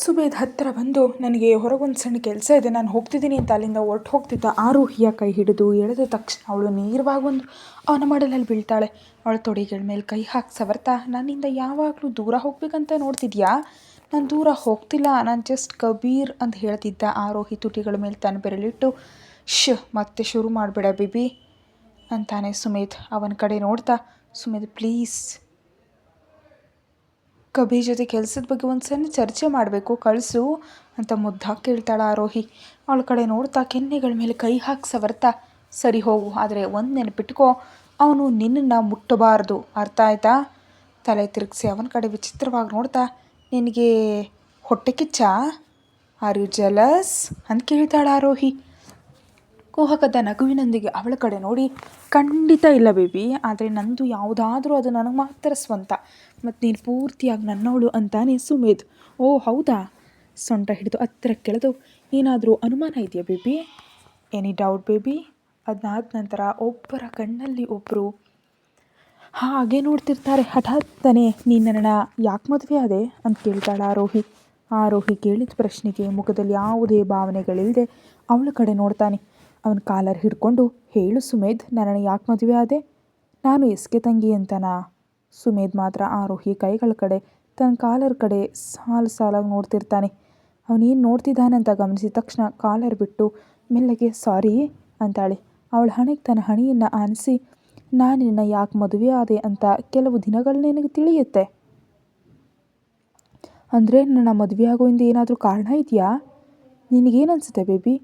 ಸುಬೇದ್ ಹತ್ತಿರ ಬಂದು ನನಗೆ ಹೊರಗೊಂದು ಸಣ್ಣ ಕೆಲಸ ಇದೆ, ನಾನು ಹೋಗ್ತಿದ್ದೀನಿ ಅಂತ ಅಲ್ಲಿಂದ ಒಟ್ಟು ಹೋಗ್ತಿದ್ದ ಆರೋಹಿಯ ಕೈ ಹಿಡಿದು ಎಳೆದ ತಕ್ಷಣ ಅವಳು ನೇರವಾಗಿ ಒಂದು ಅವನ ಮಡಲಲ್ಲಿ ಬೀಳ್ತಾಳೆ. ಅವಳ ತೊಡೆಗಳ ಮೇಲೆ ಕೈ ಹಾಕಿ ಸವರ್ತಾ ನನ್ನಿಂದ ಯಾವಾಗಲೂ ದೂರ ಹೋಗ್ಬೇಕಂತ ನೋಡ್ತಿದ್ಯಾ? ನಾನು ದೂರ ಹೋಗ್ತಿಲ್ಲ, ನಾನು ಜಸ್ಟ್ ಕಬೀರ್ ಅಂತ ಹೇಳ್ತಿದ್ದ ಆರೋಹಿ ತುಟಿಗಳ ಮೇಲೆ ತನ್ನ ಬೆರಳಿಟ್ಟು ಶ್ ಮತ್ತೆ ಶುರು ಮಾಡಬೇಡ ಬಿಬಿ ಅಂತಾನೆ ಸುಮೇಧ್ ಅವನ ಕಡೆ ನೋಡ್ತಾ. ಸುಮೇಧ್ ಪ್ಲೀಸ್ ಕಬಿ ಜೊತೆ ಕೆಲಸದ ಬಗ್ಗೆ ಒಂದು ಸಣ್ಣ ಚರ್ಚೆ ಮಾಡಬೇಕು, ಕಳಿಸು ಅಂತ ಮುದ್ದಾಗಿ ಕೇಳ್ತಾಳೆ ಆರೋಹಿ. ಅವಳ ಕಡೆ ನೋಡ್ತಾ ಕೆನ್ನೆಗಳ ಮೇಲೆ ಕೈ ಹಾಕಿ ಸವರ್ತಾ, ಸರಿ ಹೋಗು, ಆದರೆ ಒಂದು ನೆನಪಿಟ್ಕೋ, ಅವನು ನಿನ್ನನ್ನು ಮುಟ್ಟಬಾರ್ದು. ಅರ್ಥ ಆಯ್ತಾ? ತಲೆ ತಿರುಗಿಸಿ ಅವನ ಕಡೆ ವಿಚಿತ್ರವಾಗಿ ನೋಡ್ತಾ, ನಿನಗೆ ಹೊಟ್ಟೆ ಕಿಚ್ಚ? ಆರ್ ಯು ಜಲಸ್ ಅಂತ ಕೇಳ್ತಾಳೆ ಆರೋಹಿ. ಕುಹಕದ ನಗುವಿನೊಂದಿಗೆ ಅವಳ ಕಡೆ ನೋಡಿ, ಖಂಡಿತ ಇಲ್ಲ ಬೇಬಿ, ಆದರೆ ನಂದು ಯಾವುದಾದ್ರೂ ಅದು ನನಗೆ ಮಾತ್ರ ಸ್ವಂತ. ಮತ್ತು ನೀನು ಪೂರ್ತಿಯಾಗಿ ನನ್ನವಳು ಅಂತಾನೆ ಸುಮೇಧ್ ಓ, ಹೌದಾ? ಸೊಂಟ ಹಿಡಿದು ಹತ್ತಿರ ಕೆಳದು, ಏನಾದರೂ ಅನುಮಾನ ಇದೆಯಾ ಬೇಬಿ? Any doubt baby. ಅದಾದ ನಂತರ ಒಬ್ಬರ ಕಣ್ಣಲ್ಲಿ ಒಬ್ಬರು ಹಾಗೆ ನೋಡ್ತಿರ್ತಾರೆ, ಹಠಾತ್ತನೆ ನೀನು ನನ್ನ ಯಾಕೆ ಮದುವೆ ಆದೆ? ಅಂತ ಕೇಳ್ತಾಳೆ ಆರೋಹಿ. ಆರೋಹಿ ಕೇಳಿದ ಪ್ರಶ್ನೆಗೆ ಮುಖದಲ್ಲಿ ಯಾವುದೇ ಭಾವನೆಗಳಿಲ್ಲದೆ ಅವಳ ಕಡೆ ನೋಡ್ತಾನೆ. ಅವನ ಕಾಲರ್ ಹಿಡ್ಕೊಂಡು, ಹೇಳು ಸುಮೇಧ್ ನನ್ನನ್ನು ಯಾಕೆ ಮದುವೆ ಆದೆ? ನಾನು ಎಸ್ಕೆ ತಂಗಿ ಅಂತನಾ? ಸುಮೇಧ್ ಮಾತ್ರ ಆರೋಹಿ ಕೈಗಳ ಕಡೆ, ತನ್ನ ಕಾಲರ್ ಕಡೆ ಸಾಲು ಸಾಲಾಗಿ ನೋಡ್ತಿರ್ತಾನೆ. ಅವನೇನು ನೋಡ್ತಿದ್ದಾನಂತ ಗಮನಿಸಿದ ತಕ್ಷಣ ಕಾಲರ್ ಬಿಟ್ಟು, ಮೆಲ್ಲಗೆ, ಸಾರಿ ಅಂತಾಳೆ. ಅವಳ ಹಣೆಗೆ ತನ್ನ ಹಣೆಯನ್ನು ಆನಿಸಿ ನಾನು ನಿನ್ನ ಯಾಕೆ ಮದುವೆ ಆದೆ ಅಂತ ಕೆಲವು ದಿನಗಳು ನಿನಗೆ ತಿಳಿಯುತ್ತೆ. ಅಂದರೆ ನನ್ನ ಮದುವೆ ಆಗೋಯಿಂದ ಏನಾದರೂ ಕಾರಣ ಇದೆಯಾ? ನಿನಗೇನು ಅನಿಸುತ್ತೆ, ಬೇಬಿ?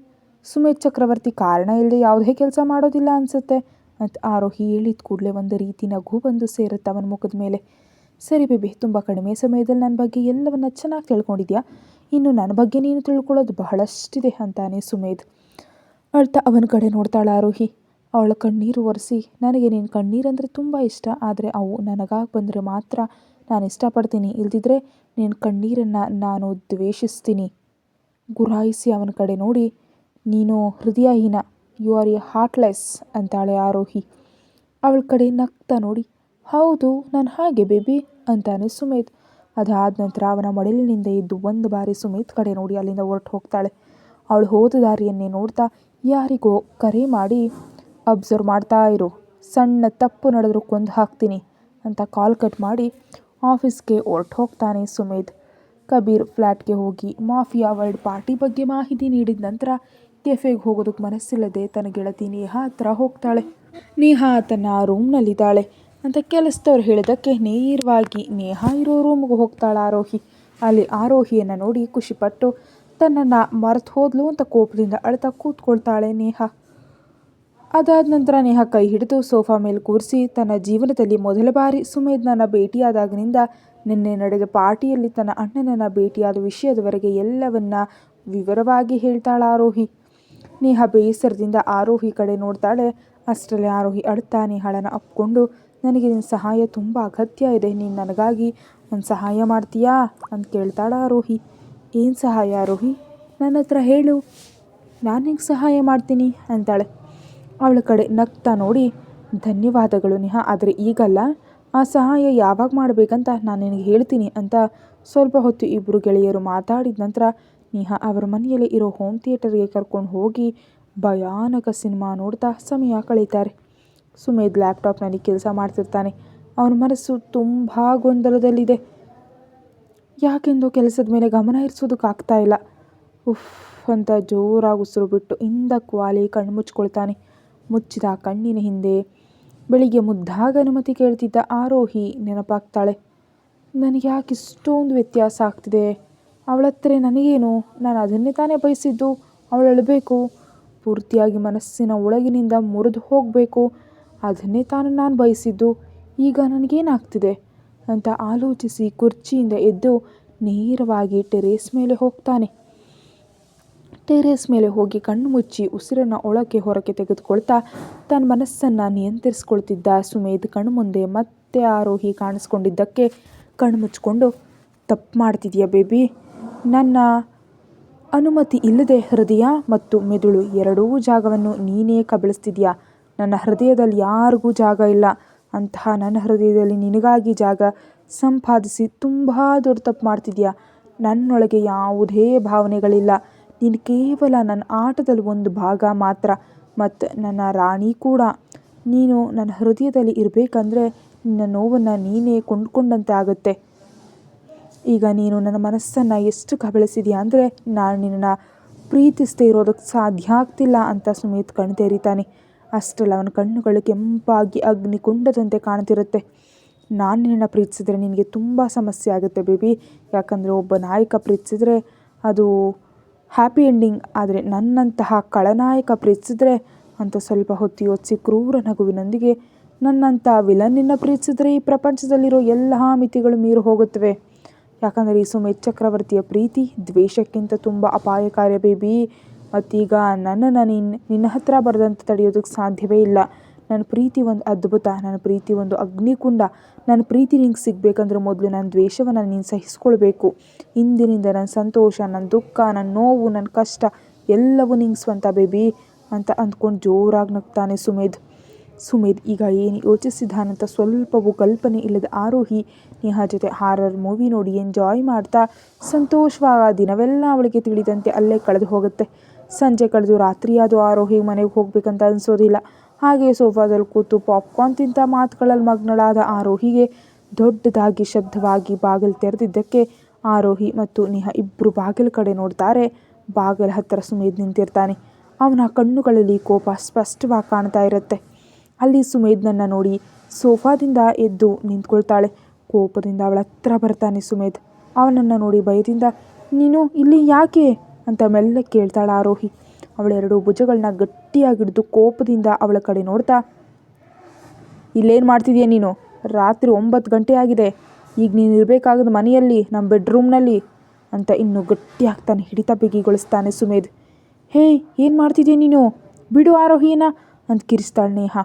ಸುಮೇಧ್ ಚಕ್ರವರ್ತಿ ಕಾರಣ ಇಲ್ಲದೆ ಯಾವುದೇ ಕೆಲಸ ಮಾಡೋದಿಲ್ಲ ಅನಿಸುತ್ತೆ. ಅಂತ ಆರೋಹಿ ಹೇಳಿದ ಕೂಡಲೇ ಒಂದು ರೀತಿ ನಗು ಬಂದು ಸೇರುತ್ತೆ ಅವನ ಮುಖದ ಮೇಲೆ. ಸರಿ ಬೇಬಿ, ತುಂಬ ಕಡಿಮೆ ಸಮಯದಲ್ಲಿ ನನ್ನ ಬಗ್ಗೆ ಎಲ್ಲವನ್ನ ಚೆನ್ನಾಗಿ ತಿಳ್ಕೊಂಡಿದ್ಯಾ? ಇನ್ನು ನನ್ನ ಬಗ್ಗೆ ನೀನು ತಿಳ್ಕೊಳ್ಳೋದು ಬಹಳಷ್ಟಿದೆ ಅಂತಾನೆ ಸುಮೇಧ್ ಅಳ್ತಾ ಅವನ ಕಡೆ ನೋಡ್ತಾಳೆ ಆರೋಹಿ. ಅವಳ ಕಣ್ಣೀರು ಒರೆಸಿ, ನನಗೆ ನಿನ್ನ ಕಣ್ಣೀರಂದರೆ ತುಂಬ ಇಷ್ಟ, ಆದರೆ ಅವು ನನಗಾಗಿ ಬಂದರೆ ಮಾತ್ರ ನಾನು ಇಷ್ಟಪಡ್ತೀನಿ. ಇಲ್ದಿದ್ರೆ ನಿನ್ನ ಕಣ್ಣೀರನ್ನು ನಾನು ದ್ವೇಷಿಸ್ತೀನಿ. ಗುರಾಯಿಸಿ ಅವನ ಕಡೆ ನೋಡಿ ನೀನು ಹೃದಯಹೀನ ಯು ಆರ್ ಎ ಹಾರ್ಟ್ಲೆಸ್ ಅಂತಾಳೆ ಆರೋಹಿ. ಅವಳ ಕಡೆ ನಗ್ತಾ ನೋಡಿ, ಹೌದು, ನಾನು ಹಾಗೆ ಬೇಬಿ ಅಂತಾನೆ ಸುಮೇಧ್ ಅದಾದ ನಂತರ ಅವನ ಮಡಿಲಿನಿಂದ ಎದ್ದು ಒಂದು ಬಾರಿ ಸುಮೇಧ್ ಕಡೆ ನೋಡಿ ಅಲ್ಲಿಂದ ಹೊರಟು ಹೋಗ್ತಾಳೆ. ಅವಳು ಹೋದ ದಾರಿಯನ್ನೇ ನೋಡ್ತಾ ಯಾರಿಗೋ ಕರೆ ಮಾಡಿ ಅಬ್ಸರ್ವ್ ಮಾಡ್ತಾ ಇರು, ಸಣ್ಣ ತಪ್ಪು ನಡೆದ್ರೂ ಕೊಂದು ಹಾಕ್ತೀನಿ ಅಂತ ಕಾಲ್ ಕಟ್ ಮಾಡಿ ಆಫೀಸ್ಗೆ ಹೊರಟು ಹೋಗ್ತಾನೆ ಸುಮೇಧ್ ಕಬೀರ್ ಫ್ಲ್ಯಾಟ್ಗೆ ಹೋಗಿ ಮಾಫಿಯಾ ವರ್ಲ್ಡ್ ಪಾರ್ಟಿ ಬಗ್ಗೆ ಮಾಹಿತಿ ನೀಡಿದ ನಂತರ ಕೆಫೆಗೆ ಹೋಗೋದಕ್ಕೆ ಮನಸ್ಸಿಲ್ಲದೆ ತನ್ನ ಗೆಳತಿ ನೇಹಾ ಹತ್ರ ಹೋಗ್ತಾಳೆ. ನೇಹಾ ತನ್ನ ರೂಮ್ನಲ್ಲಿದ್ದಾಳೆ. ಅಂತ ಕೆಲಸದವ್ರು ಹೇಳಿದ್ದಕ್ಕೆ ನೇರವಾಗಿ ನೇಹಾ ಇರೋ ರೂಮ್ಗೆ ಹೋಗ್ತಾಳೆ ಆರೋಹಿ. ಅಲ್ಲಿ ಆರೋಹಿಯನ್ನು ನೋಡಿ ಖುಷಿಪಟ್ಟು ತನ್ನನ್ನು ಮರೆತು ಹೋದ್ಲು ಅಂತ ಕೋಪದಿಂದ ಅಳ್ತಾ ಕೂತ್ಕೊಳ್ತಾಳೆ ನೇಹಾ. ಅದಾದ ನಂತರ ನೇಹಾ ಕೈ ಹಿಡಿದು ಸೋಫಾ ಮೇಲೆ ಕೂರಿಸಿ ತನ್ನ ಜೀವನದಲ್ಲಿ ಮೊದಲ ಬಾರಿ ಸುಮೇಧ್ನನ್ನು ಭೇಟಿಯಾದಾಗಿನಿಂದ ನಿನ್ನೆ ನಡೆದ ಪಾರ್ಟಿಯಲ್ಲಿ ತನ್ನ ಅಣ್ಣನನ್ನು ಭೇಟಿಯಾದ ವಿಷಯದವರೆಗೆ ಎಲ್ಲವನ್ನ ವಿವರವಾಗಿ ಹೇಳ್ತಾಳೆ ಆರೋಹಿ. ನೇಹಾ ಬೇಸರದಿಂದ ಆರೋಹಿ ಕಡೆ ನೋಡ್ತಾಳೆ. ಅಷ್ಟರಲ್ಲಿ ಆರೋಹಿ ಅಳ್ತಾ ನೇಹಳನ ಅಪ್ಕೊಂಡು, ನನಗೆ ನಿನ್ನ ಸಹಾಯ ತುಂಬ ಅಗತ್ಯ ಇದೆ. ನೀನು ನನಗಾಗಿ ಒಂದು ಸಹಾಯ ಮಾಡ್ತೀಯಾ? ಅಂತ ಕೇಳ್ತಾಳೆ ಆರೋಹಿ. ಏನು ಸಹಾಯ ಆರೋಹಿ? ನನ್ನ ಹತ್ರ ಹೇಳು. ನಾನು ನಿಂಗೆ ಸಹಾಯ ಮಾಡ್ತೀನಿ ಅಂತಾಳೆ. ಅವಳ ಕಡೆ ನಗ್ತಾ ನೋಡಿ, ಧನ್ಯವಾದಗಳು ನೇಹ. ಆದರೆ ಈಗಲ್ಲ. ಆ ಸಹಾಯ ಯಾವಾಗ ಮಾಡಬೇಕಂತ ನಾನು ನಿನಗೆ ಹೇಳ್ತೀನಿ ಅಂತ ಸ್ವಲ್ಪ ಹೊತ್ತು ಇಬ್ಬರು ಗೆಳೆಯರು ಮಾತಾಡಿದ ನಂತರ ನೇಹಾ ಅವರ ಮನೆಯಲ್ಲಿ ಇರೋ ಹೋಮ್ ಥಿಯೇಟರ್ಗೆ ಕರ್ಕೊಂಡು ಹೋಗಿ ಭಯಾನಕ ಸಿನಿಮಾ ನೋಡ್ತಾ ಸಮಯ ಕಳೀತಾರೆ. ಸುಮೇಧ್ ಲ್ಯಾಪ್ಟಾಪ್ನಲ್ಲಿ ಕೆಲಸ ಮಾಡ್ತಿರ್ತಾನೆ. ಅವನ ಮನಸ್ಸು ತುಂಬ ಗೊಂದಲದಲ್ಲಿದೆ. ಯಾಕೆಂದು ಕೆಲಸದ ಮೇಲೆ ಗಮನ ಇರಿಸೋದಕ್ಕಾಗ್ತಾ ಇಲ್ಲ. ಉಫ್, ಅಂತ ಜೋರಾಗಿ ಉಸಿರು ಬಿಟ್ಟು ಇಂದ ಕ್ವಾಲಿ ಕಣ್ಣು ಮುಚ್ಕೊಳ್ತಾನೆ. ಮುಚ್ಚಿದ ಕಣ್ಣಿನ ಹಿಂದೆ ಬೆಳಿಗ್ಗೆ ಮುದ್ದಾಗ ಅನುಮತಿ ಕೇಳ್ತಿದ್ದ ಆರೋಹಿ ನೆನಪಾಗ್ತಾಳೆ. ನನಗೆ ಯಾಕೆ ಇಷ್ಟೊಂದು ವ್ಯತ್ಯಾಸ ಆಗ್ತಿದೆ. ಅವಳ ಹತ್ರ ನನಗೇನು? ನಾನು ಅದನ್ನೇ ತಾನೇ ಬಯಸಿದ್ದು. ಅವಳು ಹೇಳಬೇಕು ಪೂರ್ತಿಯಾಗಿ ಮನಸ್ಸಿನ ಒಳಗಿನಿಂದ ಮುರಿದು ಹೋಗಬೇಕು. ಅದನ್ನೇ ತಾನು ನಾನು ಬಯಸಿದ್ದು. ಈಗ ನನಗೇನಾಗ್ತಿದೆ? ಅಂತ ಆಲೋಚಿಸಿ ಕುರ್ಚಿಯಿಂದ ಎದ್ದು ನೇರವಾಗಿ ಟೆರೇಸ್ ಮೇಲೆ ಹೋಗ್ತಾನೆ. ಟೆರೇಸ್ ಮೇಲೆ ಹೋಗಿ ಕಣ್ಣು ಮುಚ್ಚಿ ಉಸಿರನ್ನು ಒಳಕ್ಕೆ ಹೊರಗೆ ತೆಗೆದುಕೊಳ್ತಾ ತನ್ನ ಮನಸ್ಸನ್ನು ನಿಯಂತ್ರಿಸ್ಕೊಳ್ತಿದ್ದ ಸುಮೇಧ್ ಕಣ್ಣು ಮುಂದೆ ಮತ್ತೆ ಆರೋಹಿ ಕಾಣಿಸ್ಕೊಂಡಿದ್ದಕ್ಕೆ ಕಣ್ಣು ಮುಚ್ಕೊಂಡು ತಪ್ಪು ಮಾಡ್ತಿದ್ಯಾ ಬೇಬಿ? ನನ್ನ ಅನುಮತಿ ಇಲ್ಲದೆ ಹೃದಯ ಮತ್ತು ಮೆದುಳು ಎರಡೂ ಜಾಗವನ್ನು ನೀನೇ ಕಬಳಿಸ್ತಿದ್ಯಾ? ನನ್ನ ಹೃದಯದಲ್ಲಿ ಯಾರಿಗೂ ಜಾಗ ಇಲ್ಲ. ಅಂತಹ ನನ್ನ ಹೃದಯದಲ್ಲಿ ನಿನಗಾಗಿ ಜಾಗ ಸಂಪಾದಿಸಿ ತುಂಬ ದೊಡ್ಡ ತಪ್ಪು ಮಾಡ್ತಿದ್ಯಾ? ನನ್ನೊಳಗೆ ಯಾವುದೇ ಭಾವನೆಗಳಿಲ್ಲ. ನೀನು ಕೇವಲ ನನ್ನ ಆಟದಲ್ಲಿ ಒಂದು ಭಾಗ ಮಾತ್ರ ಮತ್ತು ನನ್ನ ರಾಣಿ ಕೂಡ. ನೀನು ನನ್ನ ಹೃದಯದಲ್ಲಿ ಇರಬೇಕಂದ್ರೆ ನಿನ್ನ ನೋವನ್ನು ನೀನೇ ಕೊಂಡ್ಕೊಂಡಂತೆ ಆಗುತ್ತೆ. ಈಗ ನೀನು ನನ್ನ ಮನಸ್ಸನ್ನು ಎಷ್ಟು ಕಬಳಿಸಿದೀಯ ಅಂದರೆ ನಾನು ನಿನ್ನನ್ನು ಪ್ರೀತಿಸದೇ ಇರೋದಕ್ಕೆ ಸಾಧ್ಯ ಆಗ್ತಿಲ್ಲ ಅಂತ ಸುಮಿತ್ ಕಣ್ ತೆರಿತಾನೆ ಅಷ್ಟಲ್ಲ ಅವನ ಕಣ್ಣುಗಳು ಕೆಂಪಾಗಿ ಅಗ್ನಿ ಕುಂಡದಂತೆ ಕಾಣ್ತಿರುತ್ತೆ. ನಾನು ನಿನ್ನನ್ನು ಪ್ರೀತಿಸಿದ್ರೆ ನಿನಗೆ ತುಂಬ ಸಮಸ್ಯೆ ಆಗುತ್ತೆ ಬೇಬಿ. ಯಾಕಂದರೆ ಒಬ್ಬ ನಾಯಕ ಪ್ರೀತಿಸಿದ್ರೆ ಅದು ಹ್ಯಾಪಿ ಎಂಡಿಂಗ್. ಆದರೆ ನನ್ನಂತಹ ಕಳನಾಯಕ ಪ್ರೀತಿಸಿದ್ರೆ ಅಂತ ಸ್ವಲ್ಪ ಹೊತ್ತು ಯೋಚಿಸಿ ಕ್ರೂರ ನಗುವಿನೊಂದಿಗೆ ನನ್ನಂಥ ವಿಲನ್ನಿನ ಪ್ರೀತಿಸಿದ್ರೆ ಈ ಪ್ರಪಂಚದಲ್ಲಿರೋ ಎಲ್ಲ ಮಿತಿಗಳು ಮೀರು ಹೋಗುತ್ತವೆ. ಯಾಕಂದರೆ ಈ ಸುಮಿತ್ ಚಕ್ರವರ್ತಿಯ ಪ್ರೀತಿ ದ್ವೇಷಕ್ಕಿಂತ ತುಂಬ ಅಪಾಯಕಾರಿ ಬೇಬಿ. ಮತ್ತೀಗ ನನ್ನನ್ನು ನಿನ್ನ ನಿನ್ನ ಹತ್ರ ಬರೆದಂತ ತಡೆಯೋದಕ್ಕೆ ಸಾಧ್ಯವೇ ಇಲ್ಲ. ನನ್ನ ಪ್ರೀತಿ ಒಂದು ಅದ್ಭುತ ನನ್ನ ಪ್ರೀತಿ ಒಂದು ಅಗ್ನಿಕುಂಡ. ನನ್ನ ಪ್ರೀತಿ ನಿಂಗೆ ಸಿಗಬೇಕಂದ್ರೆ ಮೊದಲು ನನ್ನ ದ್ವೇಷವನ್ನು ನೀನು ಸಹಿಸ್ಕೊಳ್ಬೇಕು. ಇಂದಿನಿಂದ ನನ್ನ ಸಂತೋಷ ನನ್ನ ದುಃಖ ನನ್ನ ನೋವು ನನ್ನ ಕಷ್ಟ ಎಲ್ಲವೂ ನಿಂಗೆ ಸ್ವಂತ ಬೇಬಿ ಅಂತ ಅಂದ್ಕೊಂಡು ಜೋರಾಗಿ ನಗ್ತಾನೆ ಸುಮೇಧ್. ಸುಮೇಧ್ ಈಗ ಏನು ಯೋಚಿಸಿದಾನಂತ ಸ್ವಲ್ಪವೂ ಕಲ್ಪನೆ ಇಲ್ಲದ ಆರೋಹಿ ನೇಹಾ ಜೊತೆ ಹಾರರ್ ಮೂವಿ ನೋಡಿ ಎಂಜಾಯ್ ಮಾಡ್ತಾ ಸಂತೋಷವಾಗ ದಿನವೆಲ್ಲ ಅವಳಿಗೆ ತಿಳಿದಂತೆ ಅಲ್ಲೇ ಕಳೆದು ಹೋಗುತ್ತೆ. ಸಂಜೆ ಕಳೆದು ರಾತ್ರಿಯಾದ ಆರೋಹಿ ಮನೆಗೆ ಹೋಗ್ಬೇಕಂತ ಅನಿಸೋದಿಲ್ಲ. ಹಾಗೆ ಸೋಫಾದಲ್ಲಿ ಕೂತು ಪಾಪ್ಕಾರ್ನ್ ತಿಂತ ಮಾತುಗಳಲ್ಲಿ ಮಗ್ನಳಾದ ಆರೋಹಿಗೆ ದೊಡ್ಡದಾಗಿ ಶಬ್ದವಾಗಿ ಬಾಗಿಲು ತೆರೆದಿದ್ದಕ್ಕೆ ಆರೋಹಿ ಮತ್ತು ನೇಹಾ ಇಬ್ಬರು ಬಾಗಿಲು ಕಡೆ ನೋಡ್ತಾರೆ. ಬಾಗಿಲು ಹತ್ತಿರ ಸುಮೇಧ್ ನಿಂತಿರ್ತಾನೆ. ಅವನ ಕಣ್ಣುಗಳಲ್ಲಿ ಕೋಪ ಸ್ಪಷ್ಟವಾಗಿ ಕಾಣ್ತಾ ಇರುತ್ತೆ. ಅಲ್ಲಿ ಸುಮೇಧ್ನನ್ನು ನೋಡಿ ಸೋಫಾದಿಂದ ಎದ್ದು ನಿಂತ್ಕೊಳ್ತಾಳೆ. ಕೋಪದಿಂದ ಅವಳ ಹತ್ರ ಬರ್ತಾನೆ ಸುಮೇಧ್. ಅವನನ್ನು ನೋಡಿ ಭಯದಿಂದ, ನೀನು ಇಲ್ಲಿ ಯಾಕೆ? ಅಂತ ಮೆಲ್ಲ ಕೇಳ್ತಾಳೆ ಆರೋಹಿ ಅವಳೆರಡು ಭುಜಗಳನ್ನ ಗಟ್ಟಿಯಾಗಿ ಹಿಡಿದು ಕೋಪದಿಂದ ಅವಳ ಕಡೆ ನೋಡ್ತಾ, ಇಲ್ಲೇನು ಮಾಡ್ತಿದೀಯ ನೀನು? ರಾತ್ರಿ ಒಂಬತ್ತು ಗಂಟೆ ಆಗಿದೆ. ಈಗ ನೀನು ಇರಬೇಕಾಗದ ಮನೆಯಲ್ಲಿ ನಮ್ಮ ಬೆಡ್ರೂಮ್ನಲ್ಲಿ ಅಂತ ಇನ್ನೂ ಗಟ್ಟಿ ಆಗ್ತಾನೆ ಹಿಡಿತ ಬಿಗಿಗೊಳಿಸ್ತಾನೆ ಸುಮೇಧ್. ಹೇ ಏನು ಮಾಡ್ತಿದೀಯ ನೀನು? ಬಿಡು ಆರೋಹಿನ ಅಂತ ಕಿರಿಸ್ತಾಳೆ ನೇಹಾ.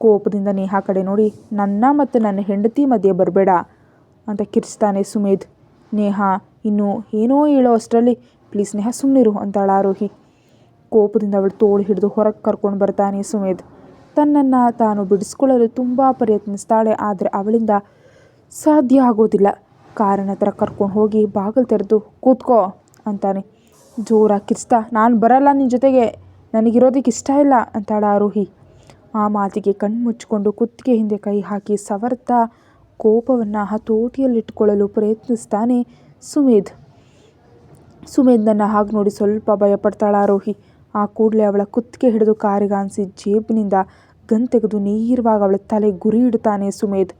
ಕೋಪದಿಂದ ನೇಹಾ ಕಡೆ ನೋಡಿ, ನನ್ನ ಮತ್ತು ನನ್ನ ಹೆಂಡತಿ ಮಧ್ಯೆ ಬರಬೇಡ ಅಂತ ಕಿರಿಸ್ತಾನೆ ಸುಮೇಧ್. ನೇಹಾ, ಇನ್ನು ಏನೋ ಹೇಳೋ ಅಷ್ಟರಲ್ಲಿ, ಪ್ಲೀಸ್ ನೇಹಾ ಸುಮ್ಮನಿರು ಅಂತಾಳ ಆರೋಹಿ. ಕೋಪದಿಂದ ಅವಳು ತೋಳು ಹಿಡಿದು ಹೊರಗೆ ಕರ್ಕೊಂಡು ಬರ್ತಾನೆ ಸುಮೇಧ್. ತನ್ನನ್ನು ತಾನು ಬಿಡಿಸ್ಕೊಳ್ಳಲು ತುಂಬ ಪ್ರಯತ್ನಿಸ್ತಾಳೆ, ಆದರೆ ಅವಳಿಂದ ಸಾಧ್ಯ ಆಗೋದಿಲ್ಲ. ಕಾರಣ ಹತ್ರ ಕರ್ಕೊಂಡು ಹೋಗಿ ಬಾಗಿಲು ತೆರೆದು, ಕೂತ್ಕೋ ಅಂತಾನೆ. ಜೋರಾಗಿ ಕಿರಿಸ್ತಾ ನಾನು ಬರಲ್ಲ ನಿನ್ನ ಜೊತೆಗೆ ನನಗಿರೋದಕ್ಕೆ ಇಷ್ಟ ಇಲ್ಲ ಅಂತಾಳ ಆರೋಹಿ. ಆ ಮಾತಿಗೆ ಕಣ್ಣು ಮುಚ್ಚಿಕೊಂಡು ಕುತ್ತಿಗೆ ಹಿಂದೆ ಕೈ ಹಾಕಿ ಸವರ್ತಾ ಕೋಪವನ್ನು ಹತೋಟಿಯಲ್ಲಿಟ್ಟುಕೊಳ್ಳಲು ಪ್ರಯತ್ನಿಸ್ತಾನೆ ಸುಮೇಧ್. ಸುಮೇಧ್ನನ್ನು ಹಾಗೆ ನೋಡಿ ಸ್ವಲ್ಪ ಭಯಪಡ್ತಾಳ ಆರೋಹಿ ಆ ಕೂಡಲೇ ಅವಳ ಕುತ್ತಿಗೆ ಹಿಡಿದು ಕಾರಿಗಾನಿಸಿ ಜೇಬಿನಿಂದ ಗನ್ ತೆಗೆದು ನೇರವಾಗಿ ಅವಳ ತಲೆ ಗುರಿ ಇಡ್ತಾನೆ ಸುಮೇಧ್.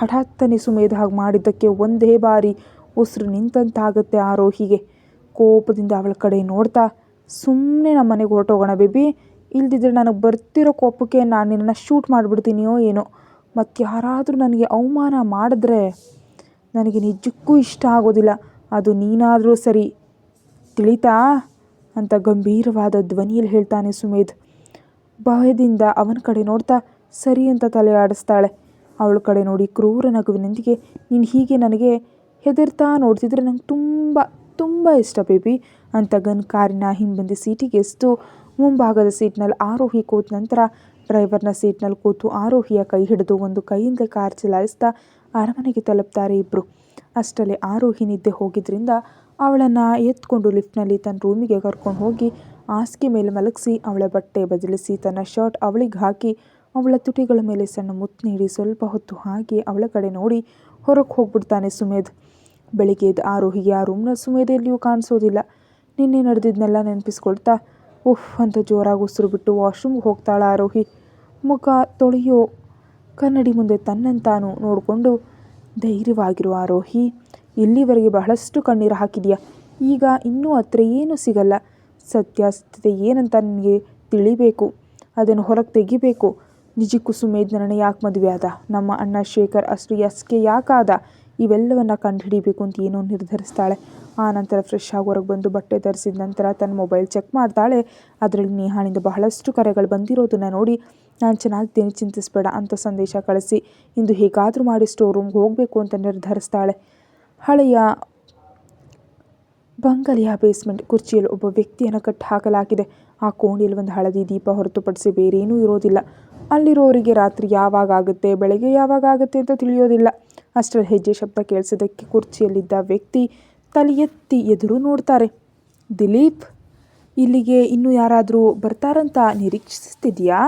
ಹಠಾತ್ತನೆ ಸುಮೇಧ್ ಹಾಗೆ ಮಾಡಿದ್ದಕ್ಕೆ ಒಂದೇ ಬಾರಿ ಉಸಿರು ನಿಂತಂತಾಗುತ್ತೆ ಆರೋಹಿಗೆ ಕೋಪದಿಂದ ಅವಳ ಕಡೆ ನೋಡ್ತಾ ಸುಮ್ಮನೆ ನಮ್ಮ ಮನೆಗೆ ಹೊರಟೋಗೋಣ ಬೇಬಿ. ಇಲ್ದಿದ್ರೆ ನನಗೆ ಬರ್ತಿರೋ ಕೋಪಕ್ಕೆ ನಾನು ನಿನ್ನನ್ನು ಶೂಟ್ ಮಾಡಿಬಿಡ್ತೀನಿಯೋ ಏನೋ. ಮತ್ತು ಯಾರಾದರೂ ನನಗೆ ಅವಮಾನ ಮಾಡಿದ್ರೆ ನನಗೆ ನಿಜಕ್ಕೂ ಇಷ್ಟ ಆಗೋದಿಲ್ಲ. ಅದು ನೀನಾದರೂ ಸರಿ. ತಿಳಿತಾ? ಅಂತ ಗಂಭೀರವಾದ ಧ್ವನಿಯಲ್ಲಿ ಹೇಳ್ತಾನೆ ಸುಮೇಧ್. ಭಯದಿಂದ ಅವನ ಕಡೆ ನೋಡ್ತಾ ಸರಿ ಅಂತ ತಲೆ ಆಡಿಸ್ತಾಳೆ. ಅವಳ ಕಡೆ ನೋಡಿ ಕ್ರೂರ ನಗುವಿನೊಂದಿಗೆ, ನೀನು ಹೀಗೆ ನನಗೆ ಹೆದರ್ತಾ ನೋಡ್ತಿದ್ರೆ ನಂಗೆ ತುಂಬ ತುಂಬ ಇಷ್ಟ ಬೇಬಿ ಅಂತ ಗನ್ ಕಾರಿನ ಹಿಂಬಂದಿ ಸೀಟಿಗೆ ಎಸ್ತು ಮುಂಭಾಗದ ಸೀಟ್ನಲ್ಲಿ ಆರೋಹಿ ಕೂತ ನಂತರ ಡ್ರೈವರ್ನ ಸೀಟ್ನಲ್ಲಿ ಕೂತು ಆರೋಹಿಯ ಕೈ ಹಿಡಿದು ಒಂದು ಕೈಯಿಂದ ಕಾರ್ ಚಲಾಯಿಸ್ತಾ ಅರಮನೆಗೆ ತಲುಪ್ತಾರೆ ಇಬ್ಬರು ಅಷ್ಟರಲ್ಲಿ ಆರೋಹಿ ನಿದ್ದೆ ಹೋಗಿದ್ದರಿಂದ ಅವಳನ್ನು ಎತ್ಕೊಂಡು ಲಿಫ್ಟ್ನಲ್ಲಿ ತನ್ನ ರೂಮಿಗೆ ಕರ್ಕೊಂಡು ಹೋಗಿ ಹಾಸಿಗೆ ಮೇಲೆ ಮಲಗಿಸಿ ಅವಳ ಬಟ್ಟೆ ಬದಲಿಸಿ ತನ್ನ ಶರ್ಟ್ ಅವಳಿಗೆ ಹಾಕಿ ಅವಳ ತುಟಿಗಳ ಮೇಲೆ ಸಣ್ಣ ಮುತ್ತು ನೀಡಿ ಸ್ವಲ್ಪ ಹೊತ್ತು ಹಾಕಿ ಅವಳ ಕಡೆ ನೋಡಿ ಹೊರಗೆ ಹೋಗ್ಬಿಡ್ತಾನೆ ಸುಮೇಧ್. ಬೆಳಿಗ್ಗೆ ಎದ್ದು ಆರೋಹಿಗೆ ಆ ರೂಮ್ನ ಸುಮೇಧೆಯಲ್ಲಿಯೂ ಕಾಣಿಸೋದಿಲ್ಲ. ನಿನ್ನೆ ನಡೆದಿದ್ದನ್ನೆಲ್ಲ ನೆನಪಿಸ್ಕೊಳ್ತಾ ಉಫ್ ಅಂತ ಜೋರಾಗಿ ಉಸಿರು ಬಿಟ್ಟು ವಾಶ್ರೂಮ್ಗೆ ಹೋಗ್ತಾಳೆ ಆರೋಹಿ ಮುಖ ತೊಳೆಯೋ ಕನ್ನಡಿ ಮುಂದೆ ತನ್ನಂತಾನು ನೋಡಿಕೊಂಡು ಧೈರ್ಯವಾಗಿರುವ ಆರೋಹಿ ಇಲ್ಲಿವರೆಗೆ ಬಹಳಷ್ಟು ಕಣ್ಣೀರು ಹಾಕಿದೆಯಾ? ಈಗ ಇನ್ನೂ ಹತ್ರ ಏನೂ ಸಿಗಲ್ಲ. ಸತ್ಯಾಸತ್ಯತೆ ಏನಂತ ನನಗೆ ತಿಳಿಬೇಕು? ಅದನ್ನು ಹೊರಗೆ ತೆಗಿಬೇಕು? ನಿಜಕ್ಕೂ ಸುಮೇಧ್ ನನ್ನ ಯಾಕೆ ಮದುವೆ ಆದ? ನಮ್ಮ ಅಣ್ಣ ಶೇಖರ್ ಅಷ್ಟು ಎಸ್ಕೆ ಯಾಕಾದ? ಇವೆಲ್ಲವನ್ನು ಕಂಡುಹಿಡಿಬೇಕು ಅಂತ ಏನೋ ನಿರ್ಧರಿಸ್ತಾಳೆ. ಆ ನಂತರ ಫ್ರೆಶ್ ಆಗಿ ಹೊರಗೆ ಬಂದು ಬಟ್ಟೆ ಧರಿಸಿದ ನಂತರ ತನ್ನ ಮೊಬೈಲ್ ಚೆಕ್ ಮಾಡ್ತಾಳೆ. ಅದರಲ್ಲಿ ನೇಹಾಳಿಂದ ಬಹಳಷ್ಟು ಕರೆಗಳು ಬಂದಿರೋದನ್ನು ನೋಡಿ, ನಾನು ಚೆನ್ನಾಗಿದ್ದೇನೆ, ಚಿಂತಿಸ್ಬೇಡ ಅಂತ ಸಂದೇಶ ಕಳಿಸಿ, ಇಂದು ಹೇಗಾದರೂ ಮಾಡಿ ಸ್ಟೋರ್ ರೂಮ್ಗೆ ಹೋಗಬೇಕು ಅಂತ ನಿರ್ಧರಿಸ್ತಾಳೆ. ಹಳೆಯ ಬಂಗಲೆಯ ಬೇಸ್ಮೆಂಟ್ ಕುರ್ಚಿಯಲ್ಲಿ ಒಬ್ಬ ವ್ಯಕ್ತಿಯನ್ನು ಕಟ್ಟಿ ಹಾಕಲಾಗಿದೆ. ಆ ಕೋಣೆಯಲ್ಲಿ ಒಂದು ಹಳದಿ ದೀಪ ಹೊರತುಪಡಿಸಿ ಬೇರೇನೂ ಇರೋದಿಲ್ಲ. ಅಲ್ಲಿರೋರಿಗೆ ರಾತ್ರಿ ಯಾವಾಗ ಆಗುತ್ತೆ, ಬೆಳಗ್ಗೆ ಯಾವಾಗ ಆಗುತ್ತೆ ಅಂತ ತಿಳಿಯೋದಿಲ್ಲ. ಅಷ್ಟರಲ್ಲಿ ಹೆಜ್ಜೆ ಶಬ್ದ ಕೇಳಿಸಿದ್ದಕ್ಕೆ ಕುರ್ಚಿಯಲ್ಲಿದ್ದ ವ್ಯಕ್ತಿ ತಲೆ ಎತ್ತಿ ಎದುರು ನೋಡ್ತಾರೆ. ದಿಲೀಪ್, ಇಲ್ಲಿಗೆ ಇನ್ನೂ ಯಾರಾದರೂ ಬರ್ತಾರಂತ ನಿರೀಕ್ಷಿಸ್ತಿದೆಯಾ?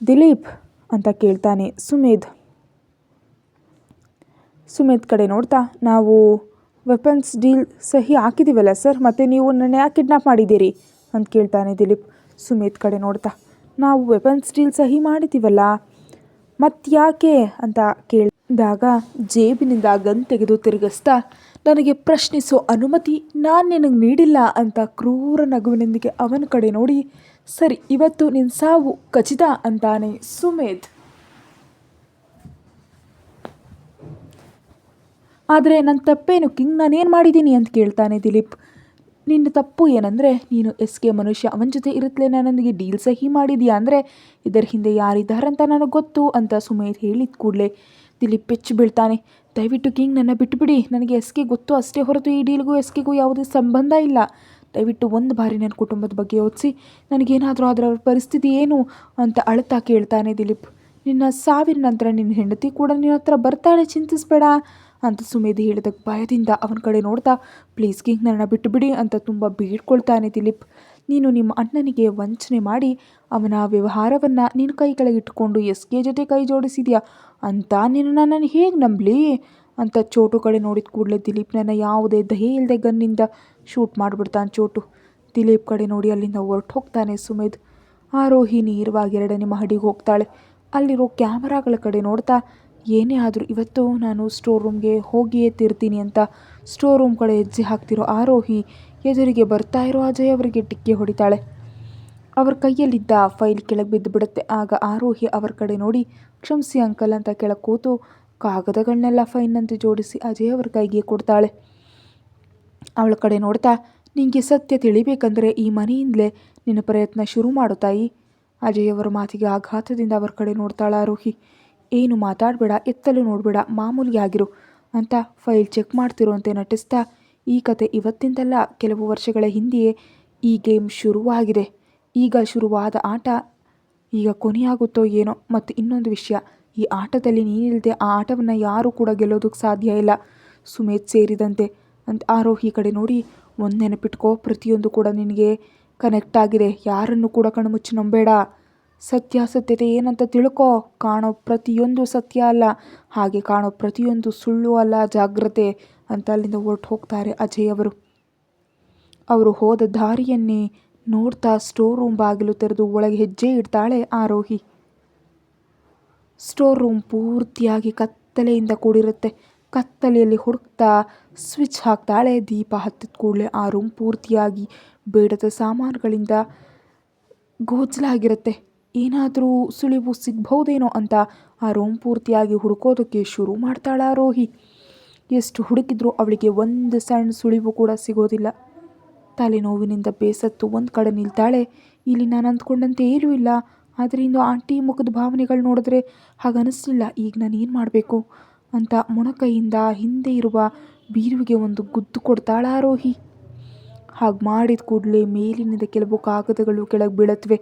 ದಿಲೀಪ್ ಅಂತ ಕೇಳ್ತಾನೆ ಸುಮೇಧ್. ಸುಮೇಧ್ ಕಡೆ ನೋಡ್ತಾ, ನಾವು ವೆಪನ್ಸ್ ಡೀಲ್ ಸಹಿ ಹಾಕಿದ್ದೀವಲ್ಲ ಸರ್, ಮತ್ತು ನೀವು ನನ್ನ ಯಾಕೆ ಕಿಡ್ನಾಪ್ ಮಾಡಿದ್ದೀರಿ? ಅಂತ ಕೇಳ್ತಾನೆ ದಿಲೀಪ್. ಸುಮೇಧ್ ಕಡೆ ನೋಡ್ತಾ ನಾವು ವೆಪನ್ಸ್ ಡೀಲ್ ಸಹಿ ಮಾಡಿದ್ದೀವಲ್ಲ ಮತ್ತ್ಯಾಕೆ ಅಂತ ಕೇಳಿದಾಗ ಜೇಬಿನಿಂದ ಗನ್ ತೆಗೆದು ತಿರುಗಿಸ್ತಾ, ನನಗೆ ಪ್ರಶ್ನಿಸೋ ಅನುಮತಿ ನಾನು ನಿನಗೆ ನೀಡಿಲ್ಲ ಅಂತ ಕ್ರೂರ ನಗುವಿನೊಂದಿಗೆ ಅವನ ಕಡೆ ನೋಡಿ, ಸರಿ, ಇವತ್ತು ನಿನ್ನ ಸಾವು ಖಚಿತ ಅಂತಾನೆ ಸುಮೇಧ್. ಆದರೆ ನನ್ನ ತಪ್ಪೇನು, ಕಿಂಗ್ ನಾನೇನು ಮಾಡಿದ್ದೀನಿ ಅಂತ ಕೇಳ್ತಾನೆ ದಿಲೀಪ್. ನಿನ್ನ ತಪ್ಪು ಏನಂದರೆ, ನೀನು ಎಸ್ ಕೆ ಮನುಷ್ಯ, ಅವನ ಜೊತೆ ಇರುತ್ತಲೇ ನನಗೆ ಡೀಲ್ ಸಹಿ ಮಾಡಿದ್ಯಾ ಅಂದರೆ, ಇದರ ಹಿಂದೆ ಯಾರಿದ್ದಾರಂತ ನನಗೆ ಗೊತ್ತು ಅಂತ ಸುಮೇಧ್ ಹೇಳಿದ ಕೂಡಲೇ ದಿಲೀಪ್ ಪೆಚ್ಚು ಬೀಳ್ತಾನೆ. ದಯವಿಟ್ಟು ಕಿಂಗ್ ನನ್ನ ಬಿಟ್ಟುಬಿಡಿ ನನಗೆ ಎಸ್ ಕೆ ಗೊತ್ತು ಅಷ್ಟೇ ಹೊರತು ಈ ಡೀಲ್ಗೂ ಎಸ್ ಕೆಗೂ ಯಾವುದೇ ಸಂಬಂಧ ಇಲ್ಲ. ದಯವಿಟ್ಟು ಒಂದು ಬಾರಿ ನನ್ನ ಕುಟುಂಬದ ಬಗ್ಗೆ ಯೋಚಿಸಿ. ನನಗೇನಾದರೂ ಅದರ ಪರಿಸ್ಥಿತಿ ಏನು ಅಂತ ಅಳ್ತಾ ಕೇಳ್ತಾನೆ ದಿಲೀಪ್. ನಿನ್ನ ಸಾವಿನ ನಂತರ ನಿನ್ನ ಹೆಂಡತಿ ಕೂಡ ನಿನ್ನ ಹತ್ರ ಬರ್ತಾಳೆ, ಚಿಂತಿಸ್ಬೇಡ. ಅಂತ ಸುಮೇಧ್ ಹೇಳಿದಾಗ ಭಯದಿಂದ ಅವನ ಕಡೆ ನೋಡ್ತಾ ಪ್ಲೀಸ್ ಕಿಂಗ್ ನನ್ನ ಬಿಟ್ಟುಬಿಡಿ ಅಂತ ತುಂಬ ಬೇಡ್ಕೊಳ್ತಾನೆ ದಿಲೀಪ್. ನೀನು ನಿಮ್ಮ ಅಣ್ಣನಿಗೆ ವಂಚನೆ ಮಾಡಿ, ಅವನ ವ್ಯವಹಾರವನ್ನು ನಿನ್ನ ಕೈ ಕೆಳಗಿಟ್ಟುಕೊಂಡು ಎಸ್ ಕೆ ಜೊತೆ ಕೈ ಜೋಡಿಸಿದ್ಯಾ? ಅಂತ ನೀನು ನನ್ನನ್ನು ಹೇಗೆ ನಂಬಲಿ? ಅಂತ ಚೋಟು ಕಡೆ ನೋಡಿದ ಕೂಡಲೇ ದಿಲೀಪ್ ನನ್ನ ಯಾವುದೇ ದಹಿ ಇಲ್ಲದೆ ಗನ್ನಿಂದ ಶೂಟ್ ಮಾಡಿಬಿಡ್ತಾನೆ ಚೋಟು. ದಿಲೀಪ್ ಕಡೆ ನೋಡಿ ಅಲ್ಲಿಂದ ಹೊರಟು ಹೋಗ್ತಾನೆ ಸುಮೇಧ್ ಆರೋಹಿ ನೀರವಾಗಿ ಎರಡನೇ ಮಹಡಿಗೆ ಹೋಗ್ತಾಳೆ. ಅಲ್ಲಿರೋ ಕ್ಯಾಮರಾಗಳ ಕಡೆ ನೋಡ್ತಾ ಏನೇ ಆದರೂ ಇವತ್ತು ನಾನು ಸ್ಟೋರ್ ರೂಮ್ಗೆ ಹೋಗಿಯೇ ತೀರ್ತೀನಿ ಅಂತ ಸ್ಟೋರ್ ರೂಮ್ ಕಡೆ ಹೆಜ್ಜೆ ಹಾಕ್ತಿರೋ ಆರೋಹಿ ಎದುರಿಗೆ ಬರ್ತಾ ಇರೋ ಅಜಯ್ ಅವರಿಗೆ ಟಿಕ್ಕಿ ಹೊಡಿತಾಳೆ. ಅವರ ಕೈಯಲ್ಲಿದ್ದ ಫೈಲ್ ಕೆಳಗೆ ಬಿದ್ದು ಬಿಡುತ್ತೆ. ಆಗ ಆರೋಹಿ ಅವರ ಕಡೆ ನೋಡಿ, ಕ್ಷಮಿಸಿ ಅಂಕಲ್ ಅಂತ ಕೆಳಗೆ ಕೂತು ಕಾಗದಗಳನ್ನೆಲ್ಲ ಫೈನ್ನಂತೆ ಜೋಡಿಸಿ ಅಜಯ್ ಅವರ ಕೈಗೆ ಕೊಡ್ತಾಳೆ. ಅವಳ ಕಡೆ ನೋಡ್ತಾ, ನಿಂಗೆ ಸತ್ಯ ತಿಳಿಬೇಕಂದ್ರೆ ಈ ಮನೆಯಿಂದಲೇ ನಿನ್ನ ಪ್ರಯತ್ನ ಶುರು ಮಾಡು ತಾಯಿ. ಅಜಯ್ ಅವರ ಮಾತಿಗೆ ಆಘಾತದಿಂದ ಅವರ ಕಡೆ ನೋಡ್ತಾಳೆ ಆರೋಹಿ. ಏನು ಮಾತಾಡಬೇಡ, ಎತ್ತಲು ನೋಡಬೇಡ ಮಾಮೂಲಿ ಆಗಿರು ಅಂತ ಫೈಲ್ ಚೆಕ್ ಮಾಡ್ತಿರುವಂತೆ ನಟಿಸ್ತಾ. ಈ ಕತೆ ಇವತ್ತಿಂದಲ್ಲ ಕೆಲವು ವರ್ಷಗಳ ಹಿಂದೆಯೇ ಈ ಗೇಮ್ ಶುರುವಾಗಿದೆ. ಈಗ ಶುರುವಾದ ಆಟ ಈಗ ಕೊನೆಯಾಗುತ್ತೋ ಏನೋ ಮತ್ತು ಇನ್ನೊಂದು ವಿಷಯ, ಈ ಆಟದಲ್ಲಿ ನೀನಿಲ್ಲದೆ ಆ ಆಟವನ್ನು ಯಾರೂ ಕೂಡ ಗೆಲ್ಲೋದಕ್ಕೆ ಸಾಧ್ಯ ಇಲ್ಲ. ಸುಮೇಧ್ ಸೇರಿದಂತೆ ಅಂತ ಆರೋಹಿ ಕಡೆ ನೋಡಿ, ಒಂದು ನೆನಪಿಟ್ಕೋ, ಪ್ರತಿಯೊಂದು ಕೂಡ ನಿನಗೆ ಕನೆಕ್ಟ್ ಆಗಿದೆ. ಯಾರನ್ನು ಕೂಡ ಕಣ್ಮುಚ್ಚಿ ನಂಬೇಡ. ಸತ್ಯಾಸತ್ಯತೆ ಏನಂತ ತಿಳ್ಕೊ. ಕಾಣೋ ಪ್ರತಿಯೊಂದು ಸತ್ಯ ಅಲ್ಲ. ಹಾಗೆ ಕಾಣೋ ಪ್ರತಿಯೊಂದು ಸುಳ್ಳು ಅಲ್ಲ, ಜಾಗ್ರತೆ ಅಂತ ಅಲ್ಲಿಂದ ಹೊರಟು ಹೋಗ್ತಾರೆ ಅಜಯ್ ಅವರು. ಅವರು ಹೋದ ದಾರಿಯನ್ನೇ ನೋಡ್ತಾ ಸ್ಟೋರ್ ರೂಮ್ ಬಾಗಿಲು ತೆರೆದು ಒಳಗೆ ಹೆಜ್ಜೆ ಇಡ್ತಾಳೆ ಆರೋಹಿ. ಸ್ಟೋರ್ ರೂಮ್ ಪೂರ್ತಿಯಾಗಿ ಕತ್ತಲೆಯಿಂದ ಕೂಡಿರುತ್ತೆ. ಕತ್ತಲೆಯಲ್ಲಿ ಹುಡುಕ್ತಾ ಸ್ವಿಚ್ ಹಾಕ್ತಾಳೆ. ದೀಪ ಹತ್ತಿದ ಕೂಡಲೇ ಆ ರೂಮ್ ಪೂರ್ತಿಯಾಗಿ ಬೇಡದ ಸಾಮಾನುಗಳಿಂದ ಗೋಚಲಾಗಿರುತ್ತೆ ಏನಾದರೂ ಸುಳಿವು ಸಿಗ್ಬಹುದೇನೋ ಅಂತ ಆ ರೂಮ್ ಪೂರ್ತಿಯಾಗಿ ಹುಡುಕೋದಕ್ಕೆ ಶುರು ಮಾಡ್ತಾಳೆ ರೋಹಿ. ಎಷ್ಟು ಹುಡುಕಿದ್ರೂ ಅವಳಿಗೆ ಒಂದು ಸಣ್ಣ ಸುಳಿವು ಕೂಡ ಸಿಗೋದಿಲ್ಲ. ತಲೆನೋವಿನಿಂದ ಬೇಸತ್ತು ಒಂದು ಕಡೆ ನಿಲ್ತಾಳೆ. ಇಲ್ಲಿ ನಾನು ಅಂದ್ಕೊಂಡಂತೆ ಏನೂ ಇಲ್ಲ. ಆದ್ದರಿಂದ ಆಂಟಿ ಮುಖದ ಭಾವನೆಗಳು ನೋಡಿದ್ರೆ ಹಾಗನಿಸ್ಲಿಲ್ಲ ಈಗ ನಾನು ಏನು ಮಾಡಬೇಕು? ಅಂತ ಮೊಣಕೈಯಿಂದ ಹಿಂದೆ ಇರುವ ಬೀರುವಿಗೆ ಒಂದು ಗುದ್ದು ಕೊಡ್ತಾಳ ರೋಹಿ. ಹಾಗೆ ಮಾಡಿದ ಕೂಡಲೇ ಮೇಲಿನಿಂದ ಕೆಲವು ಕಾಗದಗಳು ಕೆಳಗೆ ಬೀಳತ್ವೆ.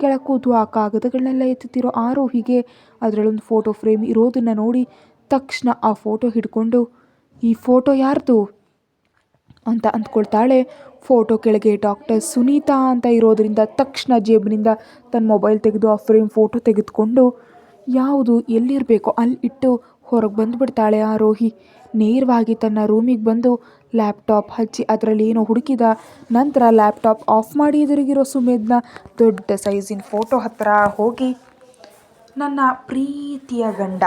ಕೆಳಗೆ ಕೂತು ಆ ಕಾಗದಗಳನ್ನೆಲ್ಲ ಎತ್ತುತ್ತಿರೋ ಆರೋಹಿಗೆ ಅದರಲ್ಲೊಂದು ಫೋಟೋ ಫ್ರೇಮ್ ಇರೋದನ್ನು ನೋಡಿ ತಕ್ಷಣ ಆ ಫೋಟೋ ಹಿಡ್ಕೊಂಡು, ಈ ಫೋಟೋ ಯಾರ್ದು? ಅಂತ ಅಂದ್ಕೊಳ್ತಾಳೆ. ಫೋಟೋ ಕೆಳಗೆ ಡಾಕ್ಟರ್ ಸುನೀತಾ ಅಂತ ಇರೋದರಿಂದ ತಕ್ಷಣ ಜೇಬಿನಿಂದ ತನ್ನ ಮೊಬೈಲ್ ತೆಗೆದು ಆ ಫ್ರೇಮ್ ಫೋಟೋ ತೆಗೆದುಕೊಂಡು, ಯಾವುದು ಎಲ್ಲಿರಬೇಕೋ ಅಲ್ಲಿ ಇಟ್ಟು ಹೊರಗೆ ಬಂದುಬಿಡ್ತಾಳೆ ಆರೋಹಿ. ನೇರವಾಗಿ ತನ್ನ ರೂಮಿಗೆ ಬಂದು ಲ್ಯಾಪ್ಟಾಪ್ ಹಚ್ಚಿ ಅದರಲ್ಲಿ ಏನೋ ಹುಡುಕಿದ ನಂತರ ಲ್ಯಾಪ್ಟಾಪ್ ಆಫ್ ಮಾಡಿ ಎದುರಿಗಿರೋ ಸುಮೇದ್ನ ದೊಡ್ಡ ಸೈಜಿನ ಫೋಟೋ ಹತ್ತಿರ ಹೋಗಿ, ನನ್ನ ಪ್ರೀತಿಯ ಗಂಡ,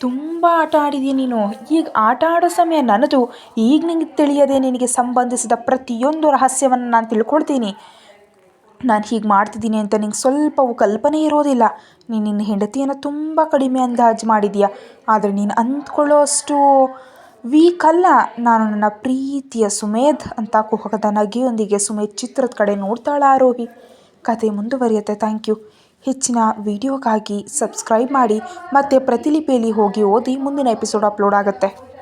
ತುಂಬ ಆಟ ಆಡಿದೀಯ ನೀನು. ಈಗ ಆಟ ಆಡೋ ಸಮಯ ನನ್ನದು ಈಗ ನಿನಗೆ ತಿಳಿಯದೆ ನಿನಗೆ ಸಂಬಂಧಿಸಿದ ಪ್ರತಿಯೊಂದು ರಹಸ್ಯವನ್ನು ನಾನು ತಿಳ್ಕೊಳ್ತೀನಿ. ನಾನು ಹೀಗೆ ಮಾಡ್ತಿದ್ದೀನಿ ಅಂತ ನಿಂಗೆ ಸ್ವಲ್ಪವೂ ಕಲ್ಪನೆ ಇರೋದಿಲ್ಲ. ನೀನು ನಿನ್ನ ಹೆಂಡತಿಯನ್ನು ತುಂಬ ಕಡಿಮೆ ಅಂದಾಜು ಮಾಡಿದೀಯ. ಆದರೆ ನೀನು ಅಂದ್ಕೊಳ್ಳೋ ಅಷ್ಟು ವೀಕ್ ಅಲ್ಲ. ನಾನು ನನ್ನ ಪ್ರೀತಿಯ ಸುಮೇಧ್ ಅಂತ ಕುಹಕದ ನಗೆಯೊಂದಿಗೆ ಸುಮೇಧ್ ಚಿತ್ರದ ಕಡೆ ನೋಡ್ತಾಳ ಆರೋಹಿ ಕತೆ ಮುಂದುವರಿಯುತ್ತೆ ಥ್ಯಾಂಕ್ ಯು ಹೆಚ್ಚಿನ ವಿಡಿಯೋಗಾಗಿ ಸಬ್ಸ್ಕ್ರೈಬ್ ಮಾಡಿ. ಮತ್ತು ಪ್ರತಿಲಿಪಿಯಲ್ಲಿ ಹೋಗಿ ಓದಿ ಮುಂದಿನ ಎಪಿಸೋಡ್ ಅಪ್ಲೋಡ್ ಆಗುತ್ತೆ.